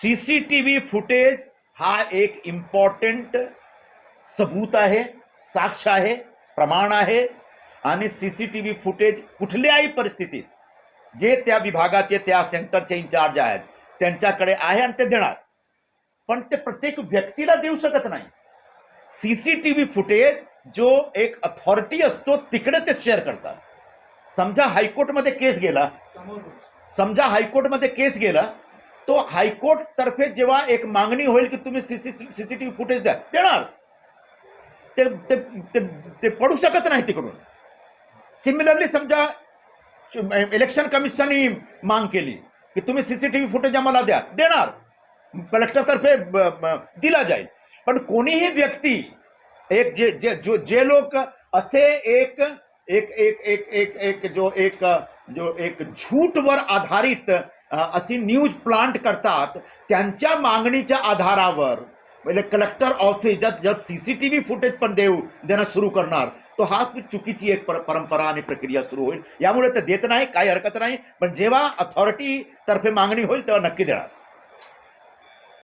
C C T V footage हा एक important सबूत आहे साक्ष आहे प्रमाण आहे आणि C C T V footage कुठल्याही परिस्थितीत जे त्या विभागाचे त्या सेंटरचे इन्चार्ज आहेत त्यांच्याकडे आहे आणि ते देणार. पण ते प्रत्येक व्यक्तीला देऊ शकत नाही. C C T V footage जो एक अथॉरिटी असतो तिकडे ते शेअर करतात. समजा हायकोर्टमध्ये केस गेला. समजा हायकोर्टमध्ये केस गेला तो हायकोर्ट तर्फे जेव्हा एक मागणी होईल की तुम्ही सीसीटीव्ही फुटेज द्या देणार. ते ते ते ते पडू शकत नाही तिकडून. सिमिलरली समजा इलेक्शन कमिशननी मांग केली की तुम्ही सीसीटीव्ही फुटेज आम्हाला द्या देणार. कलेक्टरतर्फे दिला जाईल. पण कोणीही व्यक्ती एक जे जे जो जे लोक असे एक एक एक एक एक एक जो एक जो एक झूटवर आधारित अ, अशी न्यूज प्लांट करतात त्यांच्या मागणीच्या आधारावर. म्हणजे कलेक्टर ऑफिस ज्यात जर C C T V footage पण देऊ देणं सुरू करणार तो हा चुकीची एक पर- परंपरा आणि प्रक्रिया सुरू होईल. यामुळे ते देत नाही काही हरकत नाही पण जेव्हा अथॉरिटी तर्फे मागणी होईल तेव्हा नक्की देणार.